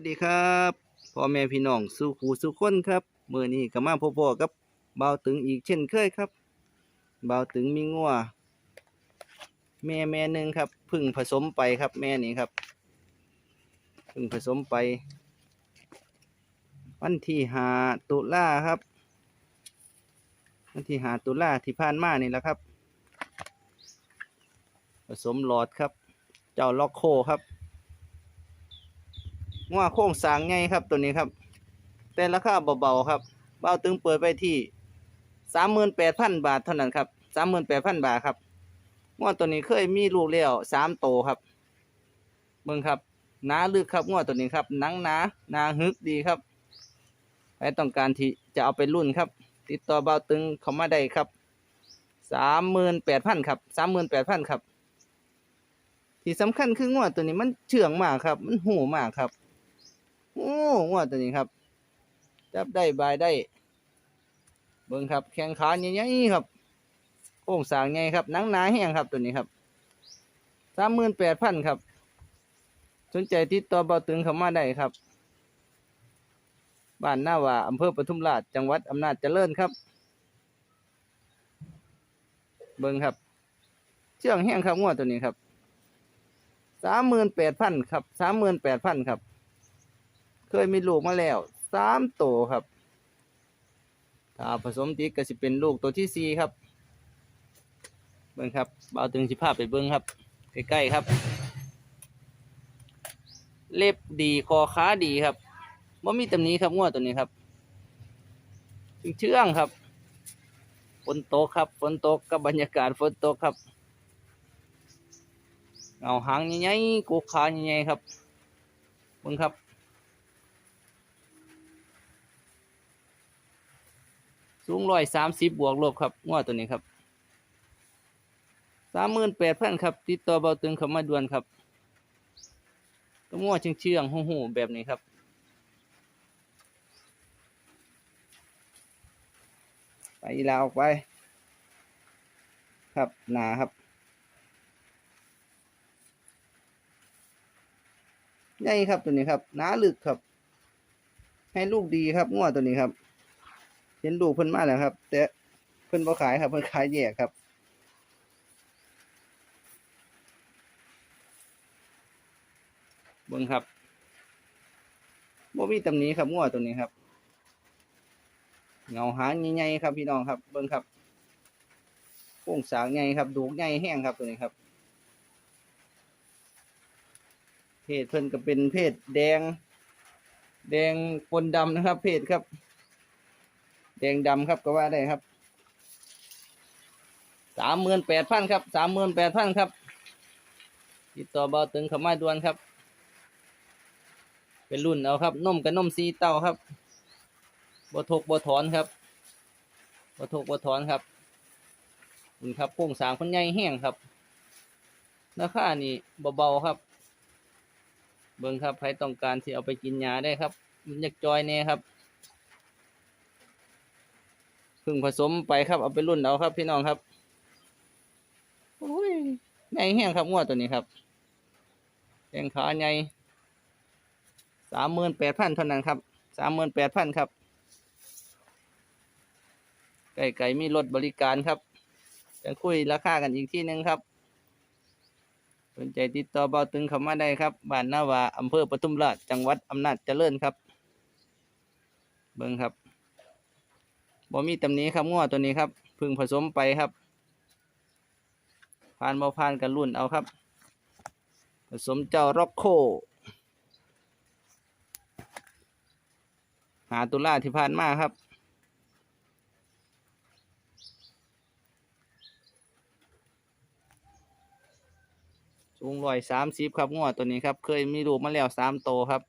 วัสดีครับพ่อแม่พี่น้องสู่หูสู่คนครับมื้อนี้ก็มาพบๆกับเบาตึงอีกเช่นเคยครับเบาตึงมีงัวแม่แม่หนึ่งครับพึ่งผสมไปครับ แม่นี้ครับพึ่งผสมไป วันที่หาตุลาครับ วันที่หาตุลาที่ผ่านมานี่แหละครับ ผสมหลอดครับ เจ้าล็อกโคครับ งัวโค้งสางไงครับตัวนี้ครับ แต่ราคาเบาๆครับเบาตึงเปิดไปที่สามหมื่นแปดพันบาทเท่านั้นครับสามหมื่นแปดพันบาทครับงัวตัวนี้เคยมีลูกแล้วสามโตครับเบิ่งครับหนาลึกครับงัวตัวนี้ครับหนังหนาหนาฮึกดีครับใครต้องการที่จะเอาไปรุ่นครับ ติดต่อเบาตึงเขามาได้ครับสามหมื่นแปดพันครับสามหมื่นแปดพันครับ ที่สำคัญคืองัวตัวนี้มันเชื่องมากครับ มันหูมากครับ โอ้งัวตัวนี้ครับ จับได้บายได้ เบิ่งครับ แข้งขาใหญ่ๆครับโค้งสางใหญ่ครับหนังหนาแห้งครับตัวนี้ครับสามหมื่นแปดพันครับ สนใจติดต่อเบาตึงเข้ามาได้ครับ บ้านหน้าว่าอำเภอปทุมราชจังหวัดอำนาจเจริญครับ เบิ่งครับ เชื่องแห้งครับงัวตัวนี้ครับสามหมื่นแปดพันครับสามหมื่นแปดพันครับ เคยมีลูกมาแล้วสามตัวครับถ้าผสมติดก็สิเป็นลูกตัวที่สี่ครับ เบิ้งครับเบาตึงสิภาพไปเบิ้งครับ ใกล้ๆครับ เล็บดีคอขาดีครับว่ามีตำหนี้ครับงวดตัวนี้ครับเชื่องครับฝนตกครับฝนตกกับบรรยากาศฝนตกครับเงาหางใหญ่ๆกูขาใหญ่ๆครับเบิ้งครับ สูงร้อยสามสิบบวกลบครับงวดตัวนี้ครับสามหมื่นแปดพันครับ ติดต่อเบาตึงเข้ามาด่วนครับก็งวดเชื่องๆหูๆแบบนี้ครับไปลาออกไป ครับหนาครับใหญ่ครับตัวนี้ครับหนาลึกครับ ให้ลูกดีครับงวดตัวนี้ครับ เห็นลูกเพิ่นมาแล้วครับ แต่เพิ่นบ่ขายครับ เพิ่นขายแยกครับ เบิ่งครับบ่มีตำหนิครับงัวตัวนี้ครับ เงาหางใหญ่ๆครับพี่น้องครับ เบิ่งครับโค้งสางใหญ่ครับดูกใหญ่แห้งครับตัวนี้ครับ เพศเพิ่นก็เป็นเพศแดง แดงปนดำนะครับ เพศครับ แดงดำครับก็ว่าได้ครับสามหมื่นแปดพันครับสามหมื่นแปดพันครับติดต่อเบาตึงข้ามาด่วนครับ เป็นรุ่นเอาครับนมกับนมซีเต้าครับบ่ทกบ่ถอนครับบ่ทกบ่ถอนครับนี่ครับโครงสางคนใหญ่แห้งครับราคานี่เบาๆครับ เบิ่งครับใครต้องการที่เอาไปกินยาได้ครับ มันอยากจอยแน่ครับ พึ่งผสมไปครับเอาไปรุ่นเอาครับ พี่น้องครับโอ้ยใหญ่แห้งครับงวดตัวนี้ครับแข้งขาใหญ่สามหมื่นแปดพันเท่านั้นครับสามหมื่นแปดพันครับไก่ไก่มีรถบริการครับจะคุยราคากันอีกที่หนึ่งครับสนใจติดต่อเบาตึงเข้ามาได้ครับบ้านนาวาอำเภอปทุมราชจังหวัดอำนาจเจริญครับ เบิ่งครับ บ่มีตำหนี้ครับง้อตัวนี้ครับพึ่งผสมไปครับผ่านบ่ผ่านกันรุ่นเอาครับ ผสมเจ้าร็อกโคหาตุลาที่ผ่านมาครับสูงร้อยสามสิบครับง้อตัวนี้ครับ เคยมีลูกมาแล้วสามโตครับ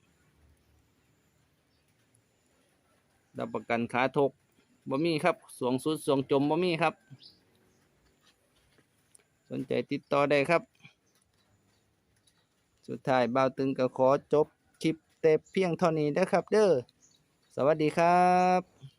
รับประกันขาทก บ่มีครับสวงสุดสวงจมบ่มีครับ สนใจติดต่อได้ครับ สุดท้ายบ่าวตึงก็ขอจบคลิปแต่เพียงเท่านี้นะครับ เด้อสวัสดีครับ